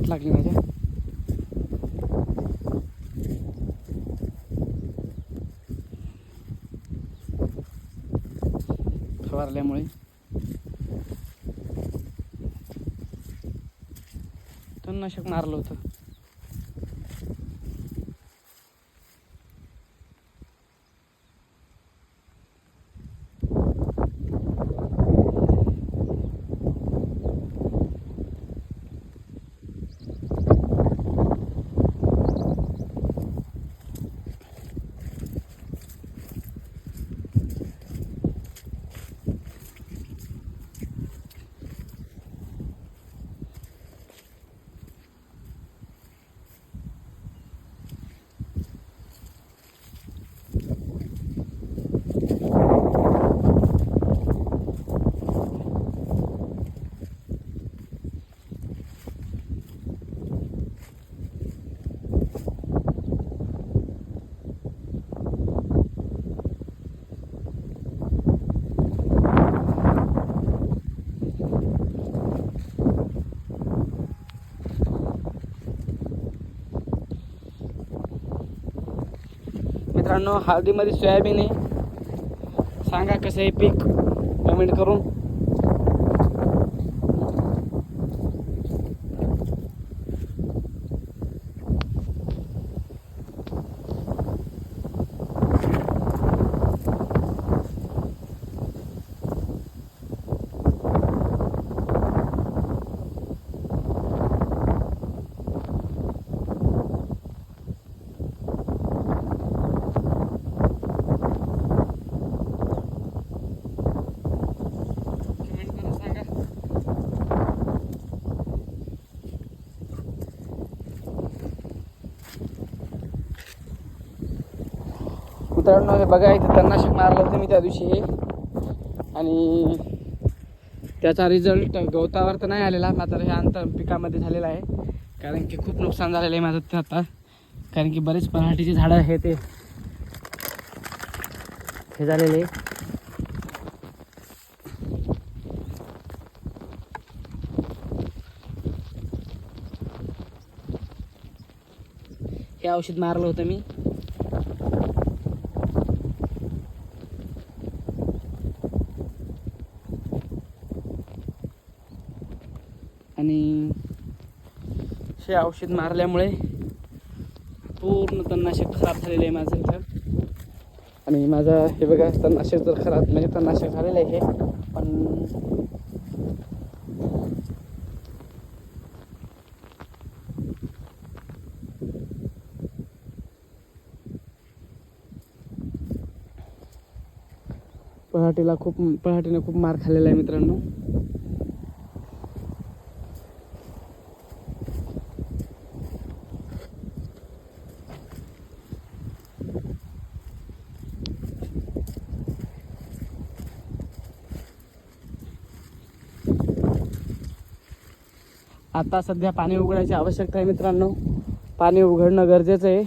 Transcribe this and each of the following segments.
वाट लागली माझ्या. फवारल्यामुळे. तणनाशक मारलं होतं. मित्रांनो हळदीमध्ये सोयाबीन आहे सांगा कसं आहे पीक कमेंट करून मित्रांनो हे बघा इथे तणनाशक मारलं होतं मी त्या दिवशी. हे आणि त्याचा रिझल्ट गवतावर तर नाही आलेला मात्र हे अंतर पिकामध्ये झालेलं आहे. कारण की खूप नुकसान झालेलं आहे माझं ते आता. कारण की बरेच पराठीची झाडं आहे ते हे झालेले. हे औषध मारलं होतं मी. आणि हे औषध मारल्यामुळे पूर्ण तणनाशक खराब झालेलं आहे माझं इथं. आणि माझा हे बघा तणनाशक जर खराब म्हणजे तणनाशक झालेलं आहे हे. पण पहाटेला खूप पहाटेने खूप मार खाल्लेला आहे मित्रांनो. आता सध्या पाणी उघडायची आवश्यकता आहे मित्रांनो. पाणी उघडणं गरजेचं आहे.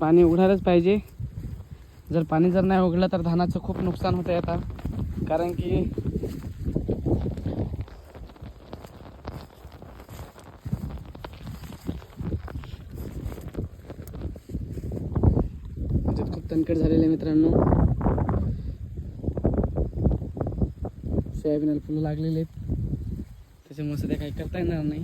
पाणी उघडायलाच पाहिजे. जर पाणी जर नाही उघडलं तर धानाचं खूप नुकसान होतं आहे आता. कारण की खूप तणकट झालेलं आहे मित्रांनो. सोयाबीनला फुलं लागलेले आहेत. त्याच्यामुळे सध्या काही करता येणार नाही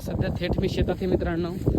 सध्या थेट मी शेतात आहे मित्रांनो.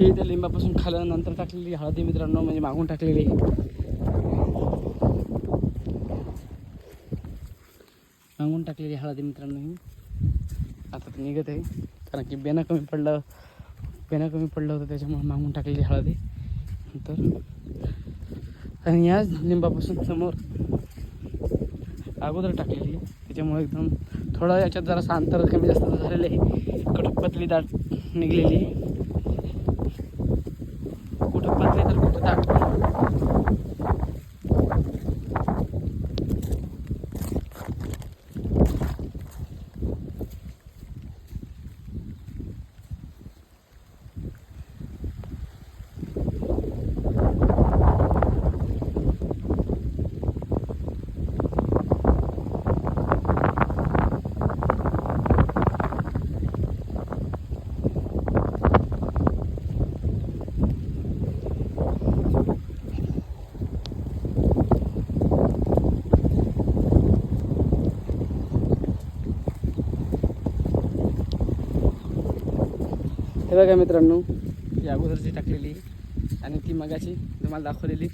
ही त्या लिंबापासून खाल्यानंतर टाकलेली हळदी मित्रांनो म्हणजे मागून टाकलेली. मागून टाकलेली हळदी मित्रांनो ही. आता तर निघत आहे. कारण की बेना कमी पडलं बेना कमी पडलं होतं त्याच्यामुळे मागून टाकलेली हळदी. नंतर आणि याच लिंबापासून समोर अगोदर टाकलेली. आहे त्याच्यामुळे एकदम थोडं याच्यात जरासं अंतर कमी जास्त झालेलं आहे. कडक पतली दाट निघलेली आहे कुठं पतली तर कुठं दाट हे बघा मित्रांनो. ही अगोदरची टाकलेली आणि ती मगाची तुम्हाला दाखवलेली.